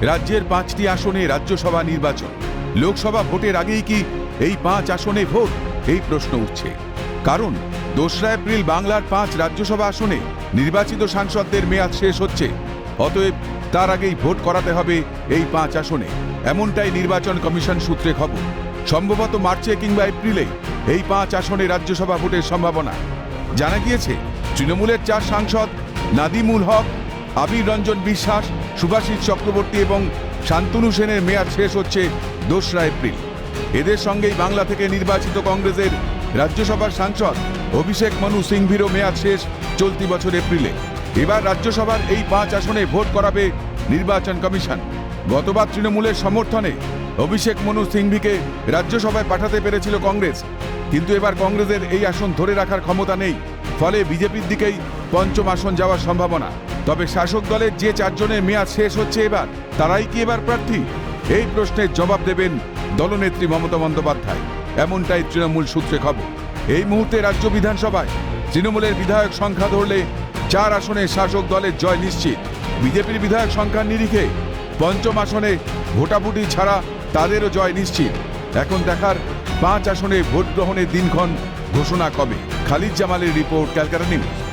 রাজ্যের পাঁচটি আসনে রাজ্যসভা নির্বাচন। লোকসভা ভোটের আগেই কি এই পাঁচ আসনে ভোট? এই প্রশ্ন উঠছে। কারণ, দোসরা এপ্রিল বাংলার পাঁচ রাজ্যসভা আসনে নির্বাচিত সাংসদদের মেয়াদ শেষ হচ্ছে। অতএব, তার আগেই ভোট করাতে হবে এই পাঁচ আসনে। এমনটাই নির্বাচন কমিশন সূত্রে খবর। সম্ভবত মার্চে কিংবা এপ্রিলে এই পাঁচ আসনে রাজ্যসভা ভোটের সম্ভাবনা। জানা গিয়েছে, তৃণমূলের চার সাংসদ নাদিমুল হক, আবির রঞ্জন বিশ্বাস সুভাষিস চক্রবর্তী এবং শান্তনু সেনের মেয়াদ শেষ হচ্ছে দোসরা এপ্রিল। এদের সঙ্গেই বাংলা থেকে নির্বাচিত কংগ্রেসের রাজ্যসভার সাংসদ অভিষেক মনু সিংভিরও মেয়াদ শেষ চলতি বছর এপ্রিলে। এবার রাজ্যসভার এই পাঁচ আসনে ভোট করাবে নির্বাচন কমিশন। গতবার তৃণমূলের সমর্থনে অভিষেক মনু সিংভিকে রাজ্যসভায় পাঠাতে পেরেছিল কংগ্রেস। কিন্তু এবার কংগ্রেসের এই আসন ধরে রাখার ক্ষমতা নেই। ফলে বিজেপির দিকেই পঞ্চম আসন যাওয়ার সম্ভাবনা। তবে শাসক দলের যে চারজনের মেয়াদ শেষ হচ্ছে এবার, তারাই কি এবার প্রার্থী? এই প্রশ্নের জবাব দেবেন দলনেত্রী মমতা বন্দ্যোপাধ্যায়। এমনটাই তৃণমূল সূত্রে খবর। এই মুহূর্তে রাজ্য বিধানসভায় তৃণমূলের বিধায়ক সংখ্যা ধরলে চার আসনে শাসক দলের জয় নিশ্চিত। বিজেপির বিধায়ক সংখ্যার নিরিখে পঞ্চম আসনে ভোটাভুটি ছাড়া তাদেরও জয় নিশ্চিত। এখন দেখার পাঁচ আসনে ভোট গ্রহণের দিনক্ষণ ঘোষণা কবে? খালিদ জামালের রিপোর্ট ক্যালকাটা নিউজ।